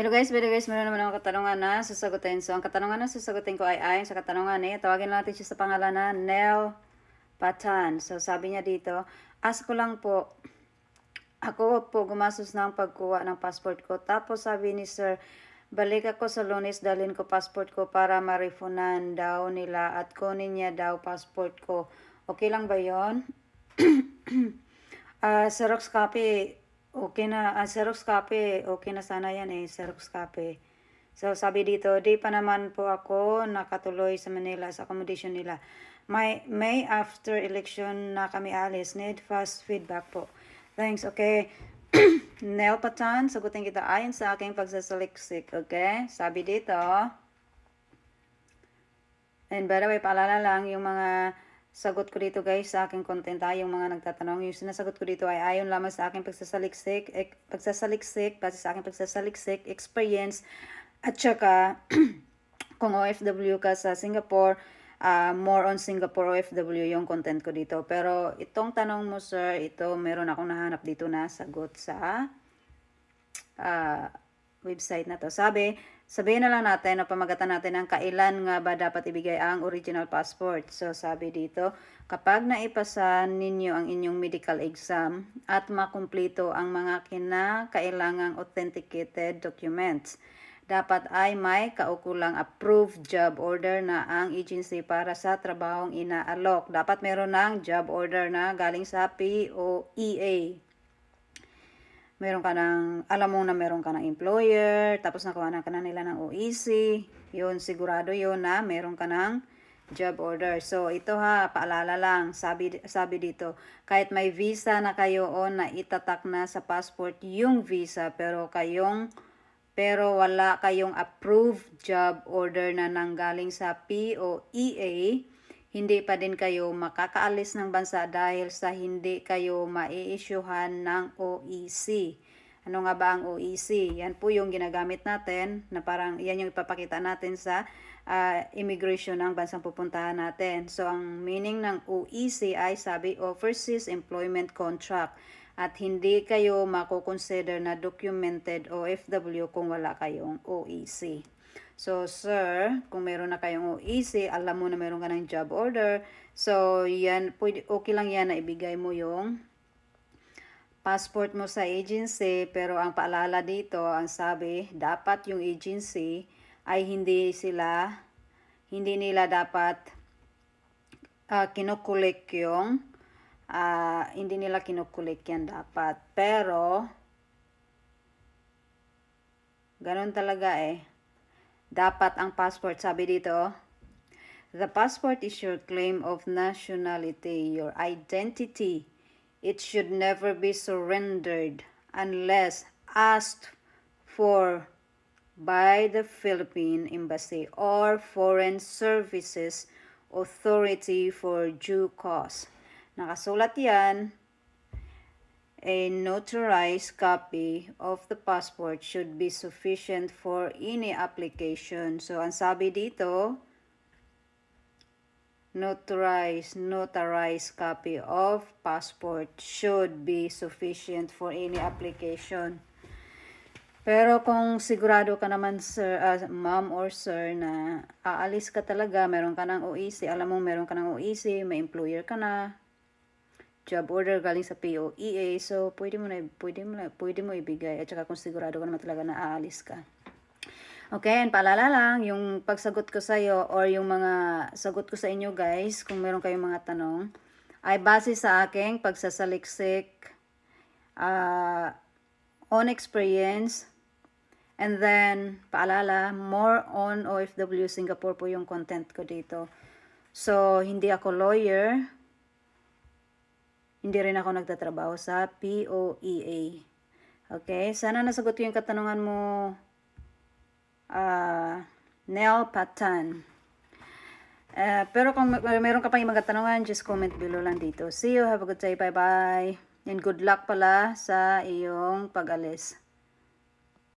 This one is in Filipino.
Hello guys, video guys, meron naman ako katanungan na sasagutin. So, ang katanungan na sasagutin ko ay ayon sa katanungan eh. Tawagin natin siya sa pangalan na Nel Patan. So, sabi niya dito, ask ko lang po, ako po gumastos ng pagkuha ng passport ko. Tapos sabi ni sir, balik ako sa lunes, dalhin ko passport ko para marifunan daw nila at kunin niya daw passport ko. Okay lang ba yon? Ah, Xerox copy, okay na. Ah, Xerox copy, okay na sana yan eh, Xerox copy. So, sabi dito, di pa naman po ako nakatuloy sa Manila sa accommodation nila. May, May after election na kami alis. Need fast feedback po. Thanks, okay. Nel Patan, sagutin kita ayon sa aking pagsasaliksik, okay? Sabi dito, And by the way, paalala lang, yung mga sagot ko dito guys sa aking content ay yung mga nagtatanong. Yung sinasagot ko dito ay ayon lamang sa aking pagsasaliksik, ek, pagsasaliksik, base sa aking pagsasaliksik, experience, at saka kung OFW ka sa Singapore, ah, more on Singapore OFW yung content ko dito. Pero itong tanong mo sir, ito meron akong nahanap dito na sagot sa ah, website na to. Sabi, sabihin na lang natin na pamagatan natin ang kailan nga ba dapat ibigay ang original passport. So sabi dito, kapag naipasa ninyo ang inyong medical exam at makumpleto ang mga kinakailangang authenticated documents, dapat ay may kaukulang approved job order na ang agency para sa trabahong inaalok. Dapat meron ng job order na galing sa POEA meron ka ng, alam mo na meron ka ng employer, tapos nakuha na ka na nila ng OEC, yun, sigurado yun na meron ka ng job order. So, ito ha, paalala lang, sabi, sabi dito, kahit may visa na kayo o na itatak na sa passport yung visa, pero kayong, pero wala kayong approved job order na nanggaling sa POEA, hindi pa din kayo makakaalis ng bansa dahil sa hindi kayo mai-issuehan ng OEC. Ano nga ba ang OEC? Yan po yung ginagamit natin na parang yan yung ipapakita natin sa ah, immigration ng bansang pupuntahan natin. So ang meaning ng OEC ay sabi Overseas Employment Contract at hindi kayo mako-consider na documented OFW kung wala kayong OEC. So, sir, kung meron na kayong OEC, alam mo na meron ka ng job order. So, yan, pwede, okay lang yan na ibigay mo yung passport mo sa agency. Pero ang paalala dito, ang sabi, dapat yung agency ay hindi sila, hindi nila dapat uh, kinukulik yung, ah, hindi nila kinukulik yan dapat. Pero, ganun talaga eh dapat ang passport. Sabi dito, the passport is your claim of nationality, your identity. It should never be surrendered unless asked for by the Philippine Embassy or Foreign Services Authority for due cause. Nakasulat yan A notarized copy of the passport should be sufficient for any application. So, ang sabi dito, notarized, notarized copy of passport should be sufficient for any application. Pero kung sigurado ka naman, sir, ah, ma'am or sir, na aalis ka talaga, meron ka ng OEC, alam mo meron ka ng OEC, may employer ka na, job order galing sa POEA. So, pwede mo na, pwede mo na, pwede mo ibigay. At saka kung sigurado ka naman talaga na aalis ka. Okay, and paalala lang, yung pagsagot ko sa iyo or yung mga sagot ko sa inyo guys, kung meron kayong mga tanong, ay base sa aking pagsasaliksik, uh, on experience, and then, paalala, more on OFW Singapore po yung content ko dito. So, hindi ako lawyer, hindi rin ako nagtatrabaho sa POEA. Okay, sana nasagot ko yung katanungan mo, uh, Nel Patan. Uh, pero kung may- meron ka pa yung mga katanungan, just comment below lang dito. See you, have a good day, bye-bye. And good luck pala sa iyong pag-alis.